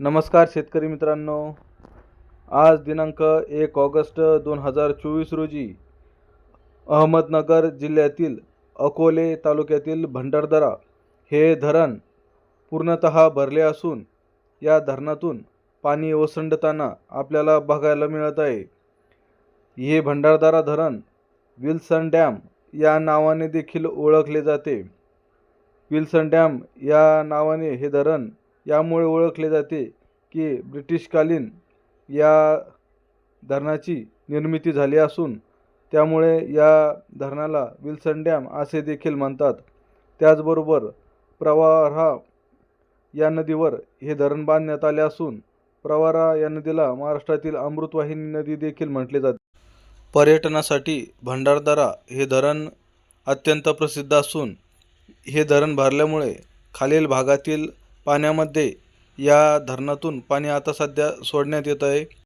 नमस्कार शेतकरी मित्रांनो. आज दिनांक एक ऑगस्ट दोन हजार चोवीस रोजी अहमदनगर जिल्ह्यातील अकोले तालुक्यातील भंडारदरा हे धरण पूर्णतः भरले असून या धरणातून पाणी ओसंडताना आपल्याला बघायला मिळत आहे. हे भंडारदरा धरण विल्सन डॅम या नावाने देखील ओळखले जाते. विल्सन डॅम या नावाने हे धरण यामुळे ओळखले जाते की ब्रिटिशकालीन या धरणाची निर्मिती झाली असून त्यामुळे या धरणाला विल्सन डॅम असे देखील म्हणतात. त्याचबरोबर प्रवारा या नदीवर हे धरण बांधण्यात आले असून प्रवारा या नदीला महाराष्ट्रातील अमृतवाहिनी नदी देखील म्हटले जाते. पर्यटनासाठी भंडारदरा हे धरण अत्यंत प्रसिद्ध असून हे धरण भरल्यामुळे खालील भागातील पाण्यामध्ये या धरणातून पाणी आता सध्या सोडण्यात येत आहे.